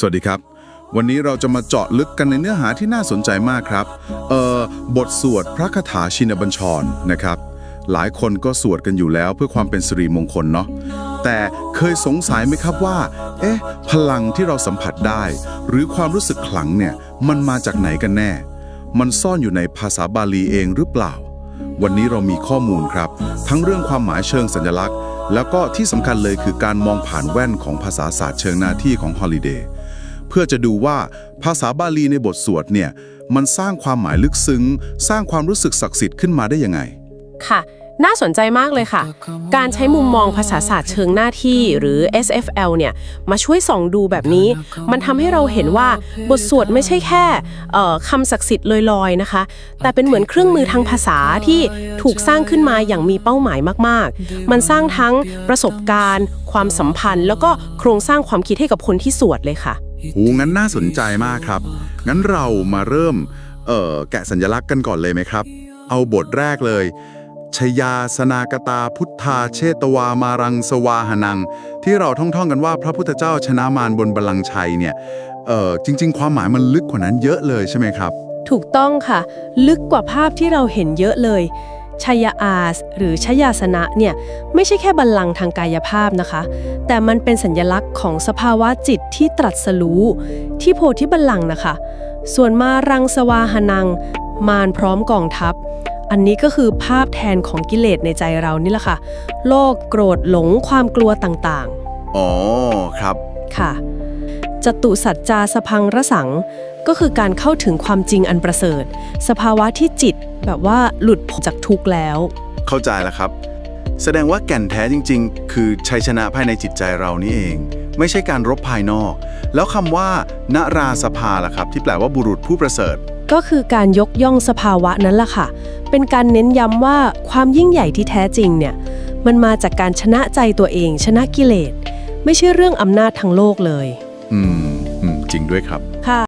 สวัสดีครับ วันนี้เราจะมาเจาะลึกกันในเนื้อหาที่น่าสนใจมากครับ เอ่อ บทสวดพระคาถาชินบัญชรนะครับ หลายคนก็สวดกันอยู่แล้วเพื่อความเป็นสิริมงคลเนาะ แต่เคยสงสัยไหมครับว่า เอ๊ะ พลังที่เราสัมผัสได้ หรือความรู้สึกขลังเนี่ย มันมาจากไหนกันแน่ มันซ่อนอยู่ในภาษาบาลีเองหรือเปล่า วันนี้เรามีข้อมูลครับ ทั้งเรื่องความหมายเชิงสัญลักษณ์ แล้วก็ที่สำคัญเลยคือการมองผ่านแว่นของภาษาศาสตร์เชิงหน้าที่ของฮอลิเดย์เพื่อจะดูว่าภาษาบาลีในบทสวดเนี่ยมันสร้างความหมายลึกซึ้ง สร้างความรู้สึกศักดิ์สิทธิ์ขึ้นมาได้ยังไง ค่ะ น่าสนใจมากเลยค่ะ การใช้มุมมองภาษาศาสตร์เชิงหน้าที่หรือ SFL เนี่ย มาช่วยส่องดูแบบนี้ มันทำให้เราเห็นว่าบทสวดไม่ใช่แค่คำศักดิ์สิทธิ์ลอยๆนะคะ แต่เป็นเหมือนเครื่องมือทางภาษาที่ถูกสร้างขึ้นมาอย่างมีเป้าหมายมากๆ มันสร้างทั้งประสบการณ์ ความสัมพันธ์ แล้วก็โครงสร้างความคิดให้กับคนที่สวดเลยค่ะโหงั้นน่าสนใจมากครับ งั้นเรามาเริ่มแกะสัญลักษณ์กันก่อนเลยไหมครับ เอาบทแรกเลย ชยาสนากตาพุทธาเชตวามารังสวาหนัง ที่เราท่องๆกันว่าพระพุทธเจ้าชนะมารบนบัลลังก์ชัยเนี่ยเออจริง ๆ ความหมายมันลึกกว่านั้นเยอะเลยใช่ไหมครับ ถูกต้องค่ะ ลึกกว่าภาพที่เราเห็นเยอะเลยชยอาสหรือชยาสนะเนี่ยไม่ใช่แค่บัลลังก์ทางกายภาพนะคะ แต่มันเป็นสัญลักษณ์ของสภาวะจิตที่ตรัสรู้ที่โพธิบัลลังก์นะคะ ส่วนมารังสวาหนัง มารพร้อมกองทัพ อันนี้ก็คือภาพแทนของกิเลสในใจเรานี่แหละค่ะ โลภโกรธหลงความกลัวต่างๆ อ๋อ ครับ ค่ะจตุสัจจาสพังระสัง ก็คือการเข้าถึงความจริงอันประเสริฐ สภาวะที่จิตแบบว่าหลุดพ้นจากทุกข์แล้ว เข้าใจแล้วครับ แสดงว่าแก่นแท้จริง ๆ คือชัยชนะภายในจิตใจเรานี่เอง ไม่ใช่การรบภายนอก แล้วคำว่านราสภาล่ะครับ ที่แปลว่าบุรุษผู้ประเสริฐ ก็คือการยกย่องสภาวะนั้นล่ะค่ะ เป็นการเน้นย้ำว่าความยิ่งใหญ่ที่แท้จริงเนี่ยมันมาจากการชนะใจตัวเอง ชนะกิเลส ไม่ใช่เรื่องอำนาจทางโลกเลย อืมอืมจริงด้วยครับ ค่ะ